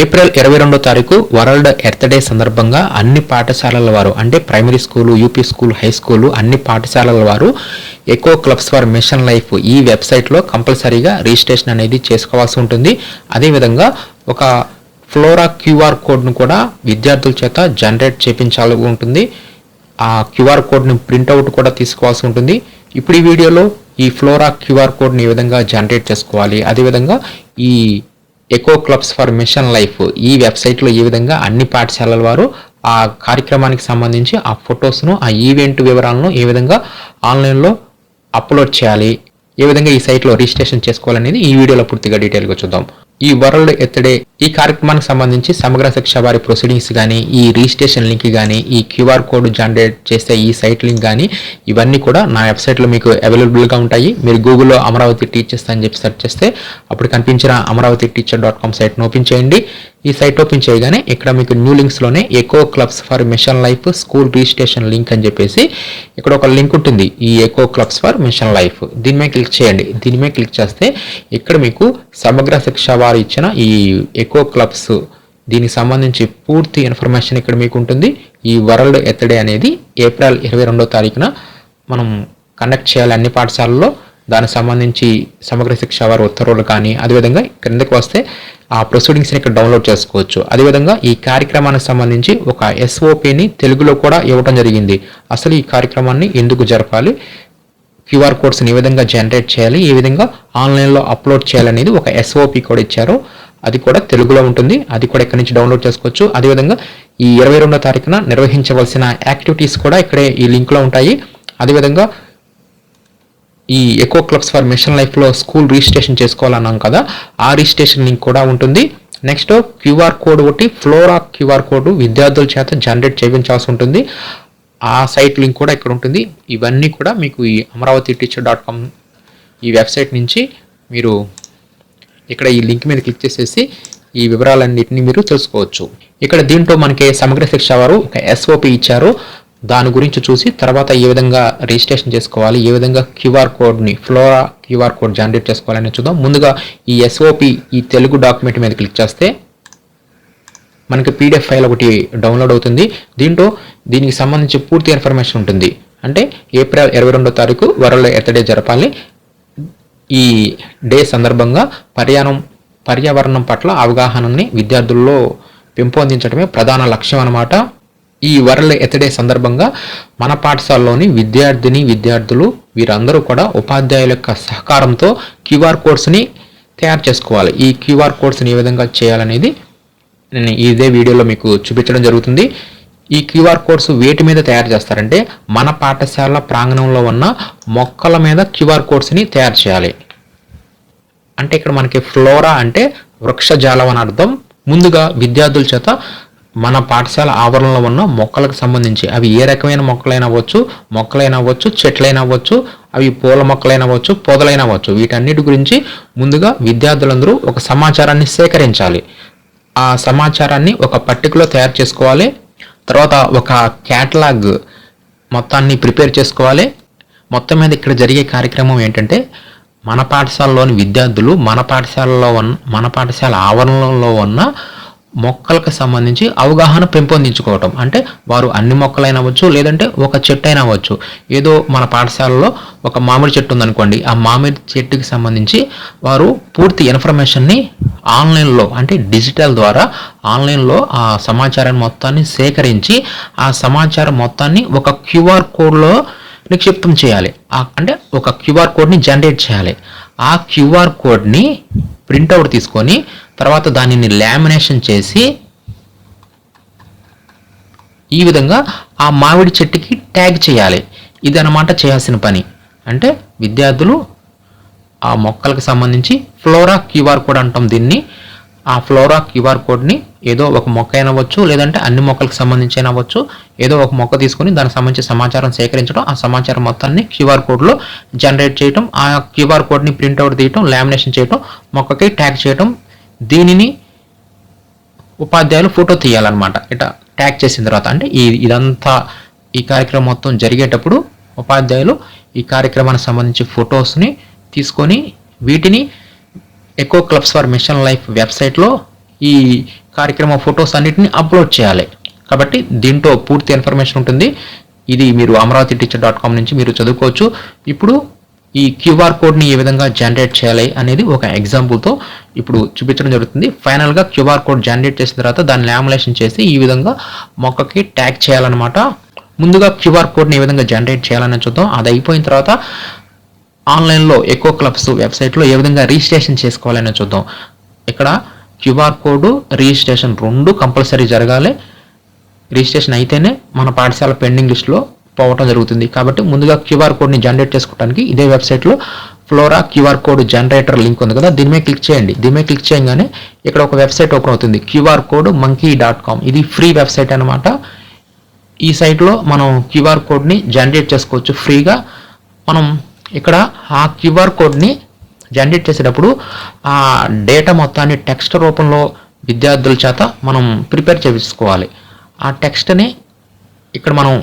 April ఇరవై రెండో తారీఖు వరల్డ్ ఎర్త్ డే సందర్భంగా అన్ని పాఠశాలల వారు అంటే primary school UP school high school అన్ని పాఠశాలల వారు eco clubs for mission life ఈ వెబ్సైట్లో కంపల్సరీగా రిజిస్ట్రేషన్ అనేది చేసుకోవాల్సి ఉంటుంది. అదేవిధంగా ఒక ఫ్లోరా క్యూఆర్ కోడ్ను కూడా విద్యార్థుల చేత జనరేట్ చేపించాల్సి ఉంటుంది. ఆ క్యూఆర్ కోడ్ని ప్రింట్అవుట్ కూడా తీసుకోవాల్సి ఉంటుంది. ఇప్పుడు ఈ వీడియోలో ఈ ఫ్లోరా క్యూఆర్ కోడ్ని ఏ విధంగా జనరేట్ చేసుకోవాలి అదేవిధంగా ఈ eco clubs for mission life ఈ వెబ్సైట్లో ఈ విధంగా అన్ని పాఠశాలల వారు ఆ కార్యక్రమానికి సంబంధించి ఆ ఫొటోస్ను ఆ ఈవెంట్ వివరాలను ఏ విధంగా ఆన్లైన్లో అప్లోడ్ చేయాలి ఏ విధంగా ఈ సైట్లో రిజిస్ట్రేషన్ చేసుకోవాలనేది ఈ వీడియోలో పూర్తిగా డీటెయిల్గా చూద్దాం. ఈ వరల్డ్ ఎత్తడే ఈ కార్యక్రమానికి సంబంధించి సమగ్ర శిక్ష వారి ప్రొసీడింగ్స్ కానీ ఈ రిజిస్ట్రేషన్ లింక్ కానీ ఈ క్యూఆర్ కోడ్ జనరేట్ చేసే ఈ సైట్ లింక్ కానీ ఇవన్నీ కూడా నా వెబ్సైట్లో మీకు అవైలబుల్గా ఉంటాయి. మీరు గూగుల్లో అమరావతి టీచర్స్ అని చెప్పి సెర్చ్ చేస్తే అప్పుడు కనిపించిన అమరావతి టీచర్ డాట్ కామ్ సైట్ను ఓపెన్ చేయండి. ఈ సైట్ ఓపెన్ చేయగానే ఇక్కడ మీకు new లింక్స్లోనే eco clubs for mission life school registration link అని చెప్పేసి ఇక్కడ ఒక లింక్ ఉంటుంది. ఈ eco clubs for mission life దీని మీద క్లిక్ చేయండి. దీని మీద క్లిక్ చేస్తే ఇక్కడ మీకు సమగ్ర శిక్ష వారు ఇచ్చిన ఈ ఎకో క్లబ్స్ దీనికి సంబంధించి పూర్తి ఇన్ఫర్మేషన్ ఇక్కడ మీకు ఉంటుంది ఈ వరల్డ్ ఎత్తడే అనేది ఏప్రిల్ ఇరవై రెండో తారీఖున మనం కండక్ట్ చేయాలి అన్ని పాఠశాలల్లో. దానికి సంబంధించి సమగ్ర శిక్ష వారి ఉత్తర్వులు కానీ అదేవిధంగా క్రిందకి వస్తే ఆ ప్రొసీడింగ్స్ని ఇక్కడ డౌన్లోడ్ చేసుకోవచ్చు. అదేవిధంగా ఈ కార్యక్రమానికి సంబంధించి ఒక ఎస్ఓపిని తెలుగులో కూడా ఇవ్వడం జరిగింది. అసలు ఈ కార్యక్రమాన్ని ఎందుకు జరపాలి? క్యూఆర్ కోడ్స్ని ఏ విధంగా జనరేట్ చేయాలి? ఏ విధంగా ఆన్లైన్లో అప్లోడ్ చేయాలనేది ఒక ఎస్ఓపి కూడా ఇచ్చారు. అది కూడా తెలుగులో ఉంటుంది. అది కూడా ఇక్కడ నుంచి డౌన్లోడ్ చేసుకోవచ్చు. అదేవిధంగా ఈ ఇరవై రెండో తారీఖున నిర్వహించవలసిన యాక్టివిటీస్ కూడా ఇక్కడే ఈ లింక్లో ఉంటాయి. అదేవిధంగా ఈ ఎకో క్లబ్స్ ఫర్ మిషన్ లైఫ్లో స్కూల్ రిజిస్ట్రేషన్ చేసుకోవాలన్నాం కదా ఆ రిజిస్ట్రేషన్ లింక్ కూడా ఉంటుంది. నెక్స్ట్ క్యూఆర్ కోడ్ ఒకటి ఫ్లోరా క్యూఆర్ కోడ్ విద్యార్థుల చేత జనరేట్ చేయించాల్సి ఉంటుంది. ఆ సైట్ లింక్ కూడా ఇక్కడ ఉంటుంది. ఇవన్నీ కూడా మీకు ఈ అమరావతి టీచర్ డాట్ కామ్ ఈ వెబ్సైట్ నుంచి మీరు ఇక్కడ ఈ లింక్ మీద క్లిక్ చేసేసి ఈ వివరాలన్నింటినీ మీరు తెలుసుకోవచ్చు. ఇక్కడ దీంట్లో మనకి సమగ్ర శిక్ష వారు ఒక ఎస్ఓపి ఇచ్చారు. దాని గురించి చూసి తర్వాత ఏ విధంగా రిజిస్ట్రేషన్ చేసుకోవాలి ఏ విధంగా క్యూఆర్ కోడ్ని ఫ్లోరా క్యూఆర్ కోడ్ జనరేట్ చేసుకోవాలని చూద్దాం. ముందుగా ఈ ఎస్ఓపి ఈ తెలుగు డాక్యుమెంట్ మీద క్లిక్ చేస్తే మనకి పీడిఎఫ్ ఫైల్ ఒకటి డౌన్లోడ్ అవుతుంది. దీంట్లో దీనికి సంబంధించి పూర్తి ఇన్ఫర్మేషన్ ఉంటుంది. అంటే ఏప్రిల్ ఇరవై రెండో తారీఖు వరల్డ్ ఎర్త్ డే జరపాలి. ఈ డే సందర్భంగా పర్యాణం పర్యావరణం పట్ల అవగాహనని విద్యార్థుల్లో పెంపొందించడమే ప్రధాన లక్ష్యం అన్నమాట. ఈ వరల్డ్ ఎత్డే డే సందర్భంగా మన పాఠశాలలోని విద్యార్థిని విద్యార్థులు వీరందరూ కూడా ఉపాధ్యాయుల యొక్క సహకారంతో క్యూఆర్ కోడ్స్ని తయారు చేసుకోవాలి. ఈ క్యూఆర్ కోడ్స్ని ఏ విధంగా చేయాలనేది నేను ఇదే వీడియోలో మీకు చూపించడం జరుగుతుంది. ఈ క్యూఆర్ కోడ్స్ వేటి మీద తయారు చేస్తారంటే మన పాఠశాల ప్రాంగణంలో ఉన్న మొక్కల మీద క్యూఆర్ కోడ్స్ని తయారు చేయాలి. అంటే ఇక్కడ మనకి ఫ్లోరా అంటే వృక్షజాలం అని అర్థం. ముందుగా విద్యార్థుల చేత మన పాఠశాల ఆవరణలో ఉన్న మొక్కలకు సంబంధించి అవి ఏ రకమైన మొక్కలైనా అవ్వచ్చు మొక్కలైనా అవ్వచ్చు చెట్లైనా అవ్వచ్చు అవి పూల మొక్కలైనా అవ్వచ్చు పొదలైనా అవ్వచ్చు. వీటన్నిటి గురించి ముందుగా విద్యార్థులందరూ ఒక సమాచారాన్ని సేకరించాలి. ఆ సమాచారాన్ని ఒక పట్టికలో తయారు చేసుకోవాలి. తర్వాత ఒక క్యాటలాగ్ మొత్తాన్ని ప్రిపేర్ చేసుకోవాలి. మొత్తం మీద ఇక్కడ జరిగే కార్యక్రమం ఏంటంటే మన పాఠశాలలోని విద్యార్థులు మన పాఠశాలలో ఉన్న మన పాఠశాల ఆవరణలో ఉన్న మొక్కలకు సంబంధించి అవగాహన పెంపొందించుకోవటం. అంటే వారు అన్ని మొక్కలైనా అవ్వచ్చు లేదంటే ఒక చెట్టు అయినా అవ్వచ్చు. ఏదో మన పాఠశాలలో ఒక మామిడి చెట్టు ఉందనుకోండి ఆ మామిడి చెట్టుకి సంబంధించి వారు పూర్తి ఇన్ఫర్మేషన్ని ఆన్లైన్లో అంటే డిజిటల్ ద్వారా ఆన్లైన్లో ఆ సమాచారాన్ని మొత్తాన్ని సేకరించి ఆ సమాచారం మొత్తాన్ని ఒక క్యూఆర్ కోడ్లో నిక్షిప్తం చేయాలి. అంటే ఒక క్యూఆర్ కోడ్ని జనరేట్ చేయాలి. ఆ క్యూఆర్ కోడ్ని ప్రింట్అవుట్ తీసుకొని తర్వాత దానిని లామినేషన్ చేసి ఈ విధంగా ఆ మామిడి చెట్టుకి ట్యాగ్ చేయాలి. ఇది అన్నమాట చేయాల్సిన పని. అంటే విద్యార్థులు ఆ మొక్కలకు సంబంధించి ఫ్లోరా క్యూఆర్ కోడ్ అంటాం దీన్ని. ఆ ఫ్లోరా క్యూఆర్ కోడ్ని ఏదో ఒక మొక్క అయినవచ్చు లేదంటే అన్ని మొక్కలకు సంబంధించి అయినవచ్చు అవ్వచ్చు. ఏదో ఒక మొక్క తీసుకొని దానికి సంబంధించి సమాచారం సేకరించడం ఆ సమాచారం మొత్తాన్ని క్యూఆర్ కోడ్లో జనరేట్ చేయటం ఆ క్యూఆర్ కోడ్ని ప్రింట్అవుట్ తీయటం లామినేషన్ చేయటం మొక్కకి ట్యాగ్ చేయటం దీనిని ఉపాధ్యాయులు ఫోటో తీయాలన్నమాట. ఇట్లా ట్యాగ్ చేసిన తర్వాత అంటే ఈ ఇదంతా ఈ కార్యక్రమం మొత్తం జరిగేటప్పుడు ఉపాధ్యాయులు ఈ కార్యక్రమానికి సంబంధించి ఫొటోస్ని తీసుకొని వీటిని eco clubs for mission life వెబ్సైట్లో ఈ కార్యక్రమ ఫొటోస్ అన్నిటిని అప్లోడ్ చేయాలి. కాబట్టి దీంట్లో పూర్తి ఇన్ఫర్మేషన్ ఉంటుంది. ఇది మీరు అమరావతి టీచర్ డాట్ కామ్ నుంచి మీరు చదువుకోవచ్చు. ఇప్పుడు ఈ క్యూఆర్ కోడ్ని ఏ విధంగా జనరేట్ చేయాలి అనేది ఒక ఎగ్జాంపుల్తో ఇప్పుడు చూపించడం జరుగుతుంది. ఫైనల్గా క్యూఆర్ కోడ్ జనరేట్ చేసిన తర్వాత దాన్ని లామినేషన్ చేసి ఈ విధంగా మొక్కకి ట్యాగ్ చేయాలన్నమాట. ముందుగా క్యూఆర్ కోడ్ని ఏ విధంగా జనరేట్ చేయాలని చూద్దాం. అది అయిపోయిన తర్వాత ఆన్లైన్లో ఎక్కువ క్లబ్స్ వెబ్సైట్లో ఏ విధంగా రిజిస్ట్రేషన్ చేసుకోవాలని చూద్దాం. ఇక్కడ క్యూఆర్ కోడ్ రిజిస్ట్రేషన్ రెండు కంపల్సరీ జరగాలి. రిజిస్ట్రేషన్ అయితేనే మన పాఠశాల పెండింగ్ లిస్ట్లో పోవటం జరుగుతుంది. కాబట్టి ముందుగా క్యూఆర్ కోడ్ని జనరేట్ చేసుకోవడానికి ఇదే వెబ్సైట్లో flora QR code generator link ఉంది కదా దీని మీద క్లిక్ చేయండి. దీని మీద క్లిక్ చేయగానే ఇక్కడ ఒక వెబ్సైట్ ఓపెన్ అవుతుంది QR code monkey dot com. ఇది ఫ్రీ వెబ్సైట్ అనమాట ఈ సైట్లో మనం క్యూఆర్ కోడ్ని జనరేట్ చేసుకోవచ్చు ఫ్రీగా. మనం ఇక్కడ ఆ క్యూఆర్ కోడ్ని జనరేట్ చేసేటప్పుడు ఆ డేటా మొత్తాన్ని టెక్స్ట్ రూపంలో విద్యార్థుల చేత మనం ప్రిపేర్ చేయించుకోవాలి. ఆ టెక్స్ట్ని ఇక్కడ మనం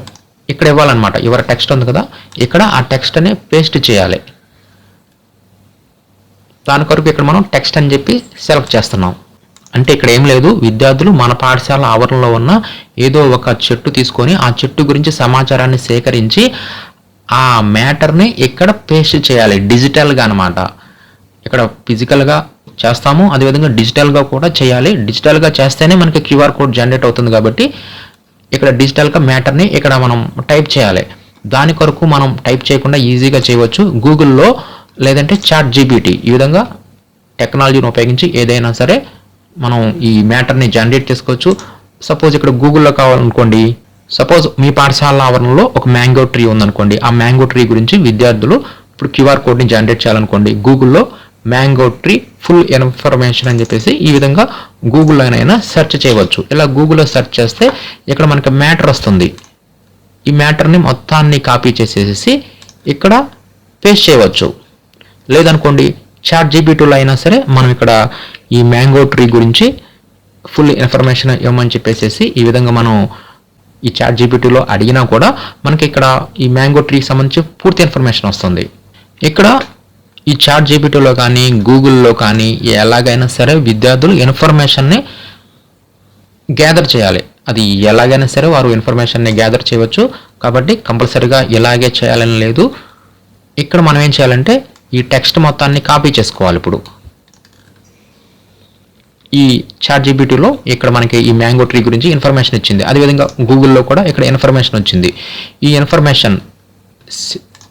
ఇక్కడ ఇవ్వాలన్నమాట. ఎవరి టెక్స్ట్ ఉంది కదా? ఇక్కడ ఆ టెక్స్ట్ని పేస్ట్ చేయాలి. దాని కొరకు ఇక్కడ మనం టెక్స్ట్ అని చెప్పి సెలెక్ట్ చేస్తున్నాం. అంటే ఇక్కడ ఏం లేదు విద్యార్థులు మన పాఠశాల ఆవరణలో ఉన్న ఏదో ఒక చెట్టు తీసుకొని ఆ చెట్టు గురించి సమాచారాన్ని సేకరించి ఆ మ్యాటర్ని ఇక్కడ పేస్ట్ చేయాలి డిజిటల్గా అనమాట ఇక్కడ ఫిజికల్గా చేస్తాము అదేవిధంగా డిజిటల్గా కూడా చేయాలి. డిజిటల్గా చేస్తేనే మనకి క్యూఆర్ కోడ్ జనరేట్ అవుతుంది కాబట్టి ఇక్కడ డిజిటల్గా మ్యాటర్ని ఇక్కడ మనం టైప్ చేయాలి. దాని కొరకు మనం టైప్ చేయకుండా ఈజీగా చేయవచ్చు. గూగుల్లో లేదంటే చాట్ జీబీటీ ఈ విధంగా టెక్నాలజీని ఉపయోగించి ఏదైనా సరే మనం ఈ మ్యాటర్ని జనరేట్ చేసుకోవచ్చు. సపోజ్ ఇక్కడ గూగుల్లో కావాలనుకోండి సపోజ్ మీ పాఠశాల ఆవరణలో ఒక మ్యాంగో ట్రీ ఉందనుకోండి. ఆ మ్యాంగో ట్రీ గురించి విద్యార్థులు ఇప్పుడు క్యూఆర్ కోడ్ని జనరేట్ చేయాలనుకోండి. గూగుల్లో మ్యాంగో ట్రీ ఫుల్ ఇన్ఫర్మేషన్ అని చెప్పేసి ఈ విధంగా గూగుల్లోనైనా సెర్చ్ చేయవచ్చు. ఇలా గూగుల్లో సెర్చ్ చేస్తే ఇక్కడ మనకి మ్యాటర్ వస్తుంది. ఈ మ్యాటర్ని మొత్తాన్ని కాపీ చేసేసి ఇక్కడ పేస్ట్ చేయవచ్చు. లేదనుకోండి చాట్ జీబీటీలో అయినా సరే మనం ఇక్కడ ఈ మ్యాంగో ట్రీ గురించి ఫుల్ ఇన్ఫర్మేషన్ ఇవ్వమని చెప్పేసి ఈ విధంగా మనం ఈ చాట్ జీబీటీలో అడిగినా కూడా మనకి ఇక్కడ ఈ మ్యాంగో ట్రీకి సంబంధించి పూర్తి ఇన్ఫర్మేషన్ వస్తుంది. ఇక్కడ ఈ చాట్ జీపీటీలో కానీ గూగుల్లో కానీ ఎలాగైనా సరే విద్యార్థులు ఇన్ఫర్మేషన్ని గ్యాదర్ చేయాలి. అది ఎలాగైనా సరే వారు ఇన్ఫర్మేషన్ని గ్యాదర్ చేయవచ్చు. కాబట్టి కంపల్సరీగా ఇలాగే చేయాలని లేదు. ఇక్కడ మనం ఏం చేయాలంటే ఈ టెక్స్ట్ మొత్తాన్ని కాపీ చేసుకోవాలి ఇప్పుడు. ఈ చాట్ జీబీటీలో ఇక్కడ మనకి ఈ మ్యాంగో ట్రీ గురించి ఇన్ఫర్మేషన్ ఇచ్చింది. అదేవిధంగా గూగుల్లో కూడా ఇక్కడ ఇన్ఫర్మేషన్ వచ్చింది. ఈ ఇన్ఫర్మేషన్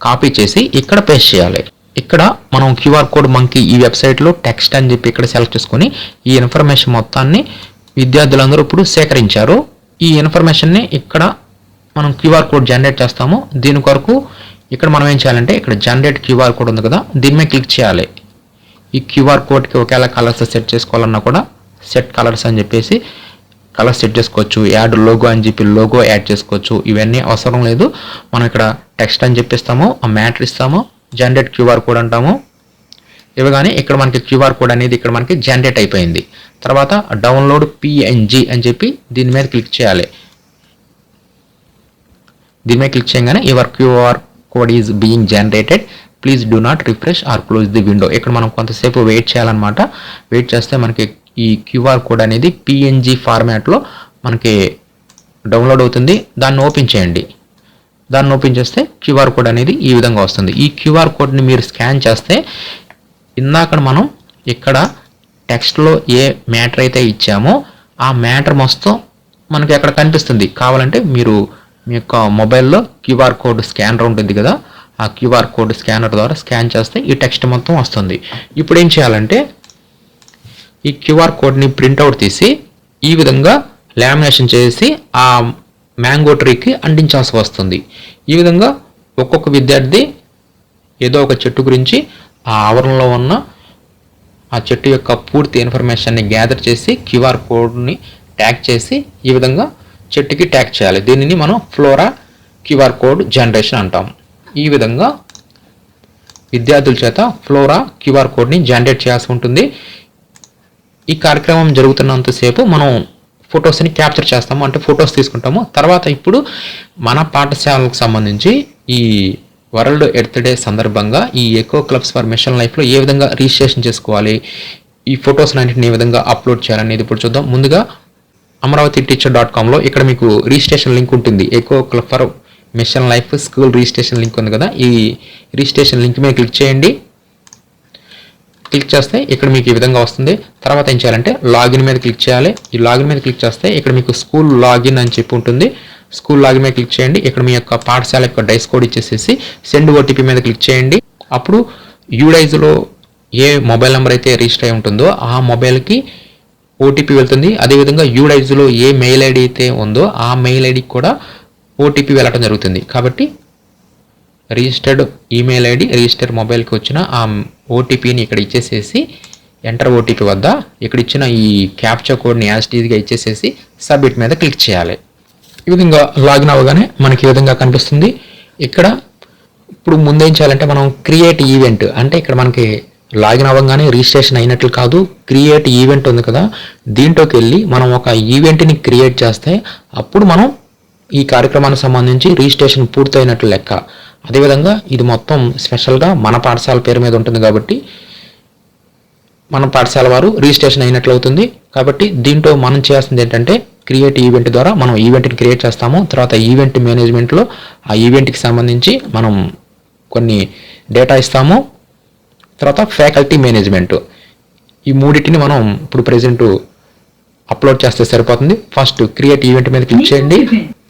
కాపీ చేసి ఇక్కడ పేస్ట్ చేయాలి. ఇక్కడ మనం క్యూఆర్ కోడ్ మనకి ఈ వెబ్సైట్లో టెక్స్ట్ అని చెప్పి ఇక్కడ సెలెక్ట్ చేసుకొని ఈ ఇన్ఫర్మేషన్ మొత్తాన్ని విద్యార్థులందరూ ఇప్పుడు సేకరించారు. ఈ ఇన్ఫర్మేషన్ని ఇక్కడ మనం క్యూఆర్ కోడ్ జనరేట్ చేస్తాము. దీని కొరకు ఇక్కడ మనం ఏం చేయాలంటే ఇక్కడ జనరేట్ క్యూఆర్ కోడ్ ఉంది కదా దీని మీద క్లిక్ చేయాలి. ఈ క్యూఆర్ కోడ్కి ఒకేలా కలర్స్ సెట్ చేసుకోవాలన్నా కూడా సెట్ కలర్స్ అని చెప్పేసి కలర్స్ సెట్ చేసుకోవచ్చు. యాడ్ లోగో అని చెప్పి లోగో యాడ్ చేసుకోవచ్చు. ఇవన్నీ అవసరం లేదు. మనం ఇక్కడ టెక్స్ట్ అని చెప్పిస్తాము ఆ మ్యాటర్ ఇస్తాము. జనరేట్ క్యూఆర్ కోడ్ అంటాము. ఇవ్వగానే ఇక్కడ మనకి క్యూఆర్ కోడ్ అనేది ఇక్కడ మనకి జనరేట్ అయిపోయింది. తర్వాత డౌన్లోడ్ పిఎన్జి అని చెప్పి దీని మీద క్లిక్ చేయాలి. దీని మీద క్లిక్ చేయగానే your QR code is being generated. Please do not refresh or close the window. ఇక్కడ మనం కొంతసేపు వెయిట్ చేయాలన్నమాట. వెయిట్ చేస్తే మనకి ఈ క్యూఆర్ కోడ్ అనేది పిఎన్జి ఫార్మాట్లో మనకి డౌన్లోడ్ అవుతుంది. దాన్ని ఓపెన్ చేయండి. దాన్ని ఓపెన్ చేస్తే క్యూఆర్ కోడ్ అనేది ఈ విధంగా వస్తుంది. ఈ క్యూఆర్ కోడ్ని మీరు స్కాన్ చేస్తే ఇందాక మనం ఇక్కడ టెక్స్ట్లో ఏ మ్యాటర్ అయితే ఇచ్చామో ఆ మ్యాటర్ మొత్తం మనకి అక్కడ కనిపిస్తుంది. కావాలంటే మీరు మీ యొక్క మొబైల్లో క్యూఆర్ కోడ్ స్కానర్ ఉంటుంది కదా ఆ క్యూఆర్ కోడ్ స్కానర్ ద్వారా స్కాన్ చేస్తే ఈ టెక్స్ట్ మొత్తం వస్తుంది. ఇప్పుడు ఏం చేయాలంటే ఈ క్యూఆర్ కోడ్ని ప్రింట్అవుట్ తీసి ఈ విధంగా లామినేషన్ చేసి ఆ మ్యాంగో ట్రీకి అంటించాల్సి వస్తుంది. ఈ విధంగా ఒక్కొక్క విద్యార్థి ఏదో ఒక చెట్టు గురించి ఆ ఆవరణలో ఉన్న ఆ చెట్టు యొక్క పూర్తి ఇన్ఫర్మేషన్ని గ్యాదర్ చేసి క్యూఆర్ కోడ్ని ట్యాగ్ చేసి ఈ విధంగా చెట్టుకి ట్యాగ్ చేయాలి. దీనిని మనం ఫ్లోరా క్యూఆర్ కోడ్ జనరేషన్ అంటాం. ఈ విధంగా విద్యార్థుల చేత ఫ్లోరా క్యూఆర్ కోడ్ని జనరేట్ చేయాల్సి ఉంటుంది. ఈ కార్యక్రమం జరుగుతున్నంతసేపు మనం ఫొటోస్ని క్యాప్చర్ చేస్తాము అంటే ఫొటోస్ తీసుకుంటాము. తర్వాత ఇప్పుడు మన పాఠశాలకు సంబంధించి ఈ వరల్డ్ ఎర్త్ డే సందర్భంగా ఈ ఎకో క్లబ్స్ ఫర్ మిషన్ లైఫ్లో ఏ విధంగా రిజిస్ట్రేషన్ చేసుకోవాలి ఈ ఫొటోస్ అన్నింటిని ఏ విధంగా అప్లోడ్ చేయాలనేది ఇప్పుడు చూద్దాం. ముందుగా అమరావతి టీచర్ డాట్ కామ్లో ఇక్కడ మీకు రిజిస్ట్రేషన్ లింక్ ఉంటుంది. Eco club for mission life school registration link ఉంది కదా ఈ రిజిస్ట్రేషన్ లింక్ మీద క్లిక్ చేయండి. క్లిక్ చేస్తే ఇక్కడ మీకు ఈ విధంగా వస్తుంది. తర్వాత ఏం చేయాలంటే లాగిన్ మీద క్లిక్ చేయాలి. ఈ లాగిన్ మీద క్లిక్ చేస్తే ఇక్కడ మీకు స్కూల్ లాగిన్ అని చెప్పి ఉంటుంది. స్కూల్ లాగిన్ మీద క్లిక్ చేయండి. ఇక్కడ మీ యొక్క పాఠశాల యొక్క డైస్ కోడ్ ఇచ్చేసేసి సెండ్ ఓటీపీ మీద క్లిక్ చేయండి. అప్పుడు యూడైజ్లో ఏ మొబైల్ నెంబర్ అయితే రిజిస్టర్ అయి ఉంటుందో ఆ మొబైల్కి ఓటీపీ వెళ్తుంది. అదేవిధంగా యూడైజ్లో ఏ మెయిల్ ఐడి అయితే ఉందో ఆ మెయిల్ ఐడికి కూడా ఓటీపీ వెళ్ళటం జరుగుతుంది. కాబట్టి రిజిస్టర్డ్ ఈమెయిల్ ఐడి రిజిస్టర్ మొబైల్కి వచ్చిన ఆ ఓటీపీని ఇక్కడ ఇచ్చేసేసి ఎంటర్ ఓటీపీ వద్ద ఇక్కడ ఇచ్చిన ఈ క్యాప్చర్ కోడ్ని యాజిటీజ్గా ఇచ్చేసేసి సబ్మిట్ మీద క్లిక్ చేయాలి. ఈ విధంగా లాగిన్ అవ్వగానే మనకి ఈ విధంగా కనిపిస్తుంది. ఇక్కడ ఇప్పుడు ముందేం చేయాలంటే మనం క్రియేట్ ఈవెంట్ అంటే ఇక్కడ మనకి లాగిన్ అవ్వగానే రిజిస్ట్రేషన్ అయినట్లు కాదు క్రియేట్ ఈవెంట్ ఉంది కదా దీంట్లోకి వెళ్ళి మనం ఒక ఈవెంట్ని క్రియేట్ చేస్తే అప్పుడు మనం ఈ కార్యక్రమానికి సంబంధించి రిజిస్ట్రేషన్ పూర్తయినట్లు లెక్క. అదేవిధంగా ఇది మొత్తం స్పెషల్గా మన పాఠశాల పేరు మీద ఉంటుంది కాబట్టి మన పాఠశాల వారు రిజిస్ట్రేషన్ అయినట్లు అవుతుంది. కాబట్టి దీంట్లో మనం చేయాల్సింది ఏంటంటే క్రియేట్ ఈవెంట్ ద్వారా మనం ఈవెంట్ని క్రియేట్ చేస్తాము. తర్వాత ఈవెంట్ మేనేజ్మెంట్లో ఆ ఈవెంట్కి సంబంధించి మనం కొన్ని డేటా ఇస్తాము. తర్వాత ఫ్యాకల్టీ మేనేజ్మెంట్. ఈ మూడింటిని మనం ఇప్పుడు ప్రజెంటు అప్లోడ్ చేస్తే సరిపోతుంది. ఫస్ట్ క్రియేట్ ఈవెంట్ మీద క్లిక్ చేయండి.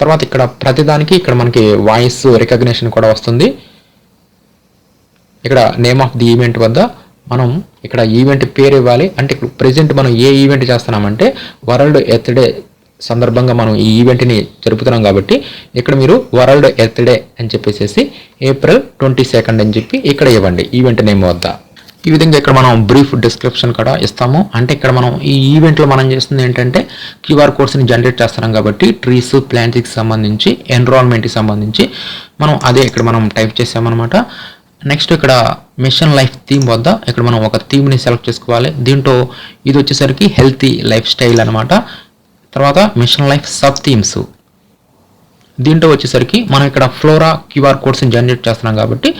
తర్వాత ఇక్కడ ప్రతిదానికి ఇక్కడ మనకి వాయిస్ రికగ్నిషన్ కూడా వస్తుంది. ఇక్కడ నేమ్ ఆఫ్ ది ఈవెంట్ వద్ద మనం ఇక్కడ ఈవెంట్ పేరు ఇవ్వాలి. అంటే ఇప్పుడు ప్రెజెంట్ మనం ఏ ఈవెంట్ చేస్తున్నామంటే వరల్డ్ ఎర్త్ డే సందర్భంగా మనం ఈ ఈవెంట్ని జరుపుతున్నాం కాబట్టి ఇక్కడ మీరు వరల్డ్ ఎర్త్ డే అని చెప్పేసి ఏప్రిల్ ట్వంటీ సెకండ్ అని చెప్పి ఇక్కడ ఇవ్వండి. ఈవెంట్ నేమ్ వద్ద. ఈ విధంగా ఇక్కడ మనం బ్రీఫ్ డిస్క్రిప్షన్ కూడా ఇస్తాము. అంటే ఇక్కడ మనం ఈ ఈవెంట్లో మనం చేస్తుంది ఏంటంటే క్యూఆర్ కోడ్స్ని జనరేట్ చేస్తున్నాం కాబట్టి ట్రీస్ ప్లాంట్స్కి సంబంధించి ఎన్రోల్మెంట్కి సంబంధించి మనం అదే ఇక్కడ మనం టైప్ చేసామన్నమాట. నెక్స్ట్ ఇక్కడ మిషన్ లైఫ్ థీమ్ వద్ద ఇక్కడ మనం ఒక థీమ్ని సెలెక్ట్ చేసుకోవాలి. దీంట్లో ఇది వచ్చేసరికి హెల్తీ లైఫ్ స్టైల్ అనమాట తర్వాత మిషన్ లైఫ్ సబ్ థీమ్స్ దీంట్లో వచ్చేసరికి మనం ఇక్కడ ఫ్లోరా క్యూఆర్ కోడ్స్ని జనరేట్ చేస్తున్నాం కాబట్టి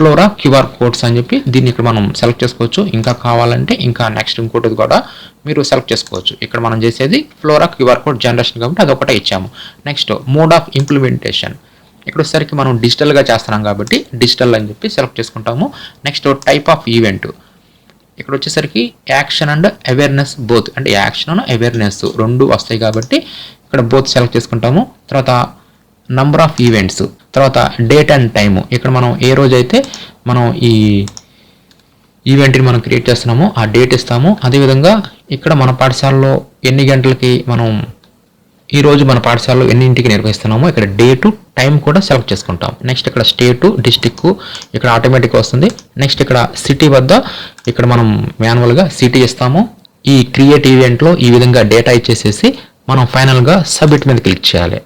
ఫ్లోరా క్యూఆర్ కోడ్స్ అని చెప్పి దీన్ని ఇక్కడ మనం సెలెక్ట్ చేసుకోవచ్చు. ఇంకా కావాలంటే ఇంకా నెక్స్ట్ ఇంకోటి కూడా మీరు సెలెక్ట్ చేసుకోవచ్చు. ఇక్కడ మనం చేసేది ఫ్లోరా క్యూఆర్ కోడ్ జనరేషన్ కాబట్టి అది ఇచ్చాము. Next mode of implementation. ఇక్కడ వచ్చేసరికి మనం డిజిటల్గా చేస్తున్నాం కాబట్టి డిజిటల్ అని చెప్పి సెలెక్ట్ చేసుకుంటాము. Next type of event. ఇక్కడ వచ్చేసరికి యాక్షన్ అండ్ అవేర్నెస్ బోత్. అంటే యాక్షన్ అండ్ అవేర్నెస్ రెండు వస్తాయి కాబట్టి ఇక్కడ బోత్ సెలెక్ట్ చేసుకుంటాము. తర్వాత నంబర్ ఆఫ్ ఈవెంట్స్ తర్వాత డేట్ అండ్ టైము ఇక్కడ మనం ఏ రోజైతే మనం ఈ ఈవెంట్ని మనం క్రియేట్ చేస్తున్నామో ఆ డేట్ ఇస్తాము. అదేవిధంగా ఇక్కడ మన పాఠశాలలో ఎన్ని గంటలకి మనం ఈరోజు మన పాఠశాలలో ఎన్నింటికి నిర్వహిస్తున్నామో ఇక్కడ డేటు టైం కూడా సెలెక్ట్ చేసుకుంటాం. నెక్స్ట్ ఇక్కడ స్టేటు డిస్టిక్ ఇక్కడ ఆటోమేటిక్ వస్తుంది. నెక్స్ట్ ఇక్కడ సిటీ వద్ద ఇక్కడ మనం మాన్యువల్గా సిటీ ఇస్తాము. ఈ క్రియేట్ ఈవెంట్లో ఈ విధంగా డేటా ఇచ్చేసేసి మనం ఫైనల్గా సబ్మిట్ మీద క్లిక్ చేయాలి.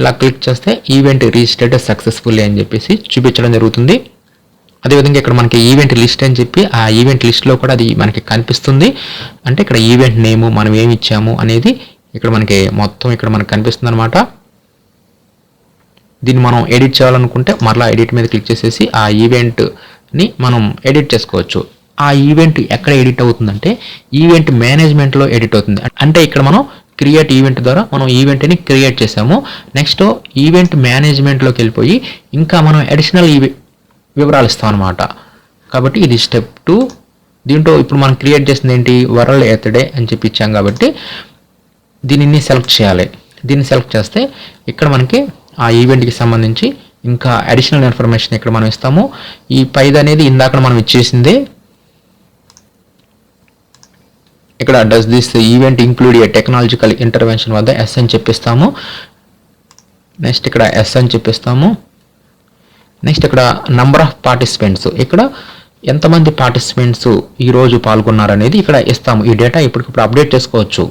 ఇలా క్లిక్ చేస్తే ఈవెంట్ రిజిస్టర్డ్ సక్సెస్ఫుల్ అని చెప్పేసి చూపించడం జరుగుతుంది. అదేవిధంగా ఇక్కడ మనకి ఈవెంట్ లిస్ట్ అని చెప్పి ఆ ఈవెంట్ లిస్ట్లో కూడా అది మనకి కనిపిస్తుంది. అంటే ఇక్కడ ఈవెంట్ నేము మనం ఏమి ఇచ్చాము అనేది ఇక్కడ మనకి మొత్తం ఇక్కడ మనకి కనిపిస్తుంది అనమాట దీన్ని మనం ఎడిట్ చేయాలనుకుంటే మరలా ఎడిట్ మీద క్లిక్ చేసేసి ఆ ఈవెంట్ని మనం ఎడిట్ చేసుకోవచ్చు. ఆ ఈవెంట్ ఎక్కడ ఎడిట్ అవుతుందంటే ఈవెంట్ మేనేజ్మెంట్లో ఎడిట్ అవుతుంది. అంటే ఇక్కడ మనం క్రియేట్ ఈవెంట్ ద్వారా మనం ఈవెంట్ని క్రియేట్ చేసాము నెక్స్ట్ ఈవెంట్ మేనేజ్మెంట్లోకి వెళ్ళిపోయి ఇంకా మనం అడిషనల్ వివరాలు ఇస్తాం అనమాట కాబట్టి ఇది స్టెప్ టూ దీంట్లో ఇప్పుడు మనం క్రియేట్ చేసింది ఏంటి? వరల్డ్ ఎర్త్ డే అని చెప్పి ఇచ్చాం కాబట్టి దీనిని సెలెక్ట్ చేయాలి. దీన్ని సెలెక్ట్ చేస్తే ఇక్కడ మనకి ఆ ఈవెంట్కి సంబంధించి ఇంకా అడిషనల్ ఇన్ఫర్మేషన్ ఇక్కడ మనం ఇస్తాము. ఈ పైది అనేది ఇందాక మనం ఇచ్చేసిందే. ఇక్కడ does this event include a technological intervention వద్ద ఎస్ అని చెప్పిస్తాము. నెక్స్ట్ ఇక్కడ ఎస్ అని చెప్పిస్తాము. నెక్స్ట్ ఇక్కడ నంబర్ ఆఫ్ పార్టిసిపెంట్స్ ఇక్కడ ఎంతమంది పార్టిసిపెంట్స్ ఈరోజు పాల్గొన్నారనేది ఇక్కడ ఇస్తాము. ఈ డేటా ఇప్పటికప్పుడు అప్డేట్ చేసుకోవచ్చు.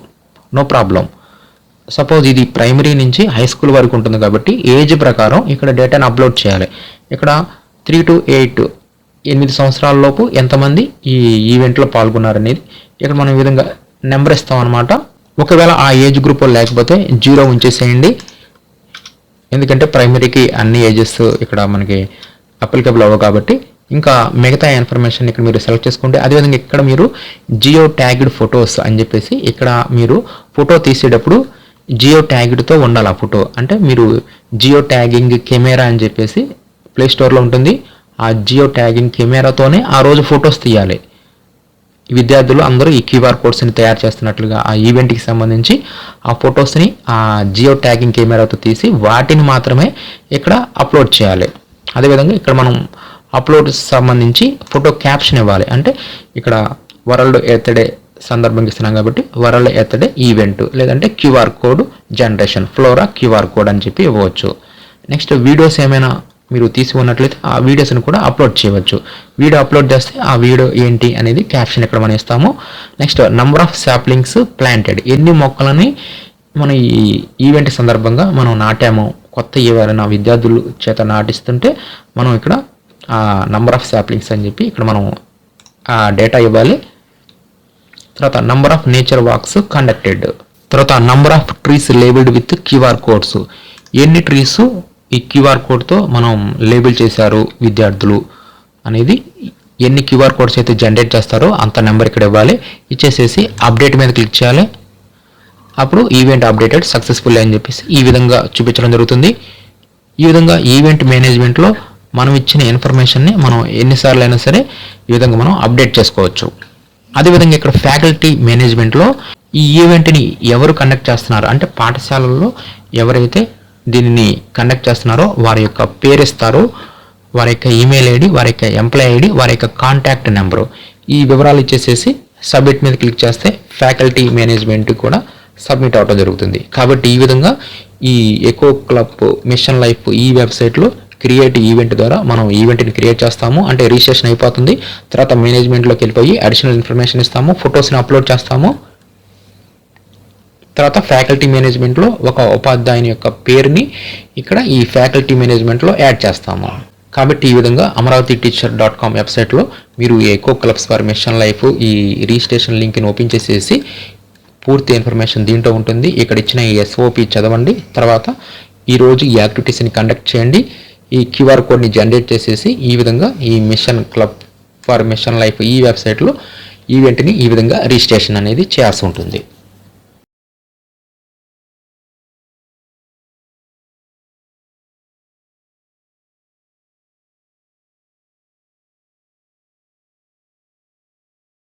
నో ప్రాబ్లం సపోజ్ ఇది ప్రైమరీ నుంచి హై స్కూల్ వరకు ఉంటుంది కాబట్టి ఏజ్ ప్రకారం ఇక్కడ డేటాను అప్లోడ్ చేయాలి. ఇక్కడ త్రీ టు ఎయిట్ ఎనిమిది సంవత్సరాల లోపు ఎంతమంది ఈ ఈవెంట్లో పాల్గొన్నారనేది ఇక్కడ మనం ఈ విధంగా నెంబర్ ఇస్తాం అనమాట ఒకవేళ ఆ ఏజ్ గ్రూప్ లేకపోతే జీరో ఉంచేసేయండి. ఎందుకంటే ప్రైమరీకి అన్ని ఏజెస్ ఇక్కడ మనకి అప్లికబుల్ అవ్వవు కాబట్టి. ఇంకా మిగతా ఇన్ఫర్మేషన్ ఇక్కడ మీరు సెలెక్ట్ చేసుకుంటే అదేవిధంగా ఇక్కడ మీరు జియో ట్యాగ్డ్ ఫొటోస్ అని చెప్పేసి ఇక్కడ మీరు ఫోటో తీసేటప్పుడు జియో ట్యాగ్డ్తో ఉండాలి ఆ ఫోటో అంటే మీరు జియో ట్యాగింగ్ కెమెరా అని చెప్పేసి ప్లే స్టోర్లో ఉంటుంది. ఆ జియో ట్యాగింగ్ కెమెరాతోనే ఆ రోజు ఫొటోస్ తీయాలి. విద్యార్థులు అందరూ ఈ క్యూఆర్ కోడ్స్ని తయారు చేస్తున్నట్లుగా ఆ ఈవెంట్కి సంబంధించి ఆ ఫొటోస్ని ఆ జియో ట్యాగింగ్ కెమెరాతో తీసి వాటిని మాత్రమే ఇక్కడ అప్లోడ్ చేయాలి. అదేవిధంగా ఇక్కడ మనం అప్లోడ్ సంబంధించి ఫోటో క్యాప్షన్ ఇవ్వాలి. అంటే ఇక్కడ వరల్డ్ ఎర్త్డే సందర్భంగా ఇస్తున్నాం కాబట్టి వరల్డ్ ఎర్త్డే ఈవెంట్ లేదంటే QR code generation flora QR code అని చెప్పి ఇవ్వచ్చు. నెక్స్ట్ వీడియోస్ ఏమైనా మీరు తీసి ఉన్నట్లయితే ఆ వీడియోస్ని కూడా అప్లోడ్ చేయవచ్చు. వీడియో అప్లోడ్ చేస్తే ఆ వీడియో ఏంటి అనేది క్యాప్షన్ ఇక్కడ మనం ఇస్తాము next number of saplings planted ఎన్ని మొక్కలని మనం ఈ ఈవెంట్ సందర్భంగా మనం నాటాము కొత్త ఎవరైనా విద్యార్థులు చేత నాటిస్తుంటే మనం ఇక్కడ ఆ నంబర్ ఆఫ్ సాప్లింగ్స్ అని చెప్పి ఇక్కడ మనం ఆ డేటా ఇవ్వాలి. తర్వాత number of nature walks conducted తర్వాత number of trees labelled with QR codes ఎన్ని ట్రీస్ ఈ క్యూఆర్ కోడ్తో మనం లేబుల్ చేశారు విద్యార్థులు అనేది ఎన్ని క్యూఆర్ కోడ్స్ అయితే జనరేట్ చేస్తారో అంత నెంబర్ ఇక్కడ ఇవ్వాలి. ఇచ్చేసేసి అప్డేట్ మీద క్లిక్ చేయాలి. అప్పుడు ఈవెంట్ అప్డేటెడ్ సక్సెస్ఫుల్ అని చెప్పేసి ఈ విధంగా చూపించడం జరుగుతుంది. ఈ విధంగా ఈవెంట్ మేనేజ్మెంట్లో మనం ఇచ్చిన ఇన్ఫర్మేషన్ని మనం ఎన్నిసార్లు అయినా సరే ఈ విధంగా మనం అప్డేట్ చేసుకోవచ్చు. అదేవిధంగా ఇక్కడ ఫ్యాకల్టీ మేనేజ్మెంట్లో ఈ ఈవెంట్ని ఎవరు కండక్ట్ చేస్తున్నారు? అంటే పాఠశాలల్లో ఎవరైతే దీనిని కండక్ట్ చేస్తున్నారో వారి యొక్క పేరు ఇస్తారు వారి యొక్క ఈమెయిల్ ఐడి వారి యొక్క ఎంప్లాయ్ ఐడి వారి యొక్క కాంటాక్ట్ నెంబరు ఈ వివరాలు ఇచ్చేసేసి సబ్మిట్ మీద క్లిక్ చేస్తే ఫ్యాకల్టీ మేనేజ్మెంట్ కూడా సబ్మిట్ అవడం జరుగుతుంది. కాబట్టి ఈ విధంగా ఈ ఎకో క్లబ్ మిషన్ లైఫ్ ఈ వెబ్సైట్లో క్రియేట్ ఈవెంట్ ద్వారా మనం ఈవెంట్ని క్రియేట్ చేస్తాము. అంటే రిజిస్ట్రేషన్ అయిపోతుంది. తర్వాత మేనేజ్మెంట్లోకి వెళ్ళిపోయి అడిషనల్ ఇన్ఫర్మేషన్ ఇస్తాము. ఫొటోస్ని అప్లోడ్ చేస్తాము. తర్వాత ఫ్యాకల్టీ మేనేజ్మెంట్లో ఒక ఉపాధ్యాయుని యొక్క పేరుని ఇక్కడ ఈ ఫ్యాకల్టీ మేనేజ్మెంట్లో యాడ్ చేస్తాము. కాబట్టి ఈ విధంగా అమరావతి టీచర్ డాట్ కామ్ వెబ్సైట్లో మీరు eco clubs for mission life ఈ రిజిస్ట్రేషన్ లింక్ని ఓపెన్ చేసేసి పూర్తి ఇన్ఫర్మేషన్ దీంట్లో ఉంటుంది. ఇక్కడ ఇచ్చిన ఈ ఎస్ఓపి చదవండి. తర్వాత ఈరోజు ఈ యాక్టివిటీస్ని కండక్ట్ చేయండి. ఈ క్యూఆర్ కోడ్ని జనరేట్ చేసేసి ఈ విధంగా ఈ mission club for mission life ఈ వెబ్సైట్లో ఈవెంట్ని ఈ విధంగా రిజిస్ట్రేషన్ అనేది చేయాల్సి ఉంటుంది.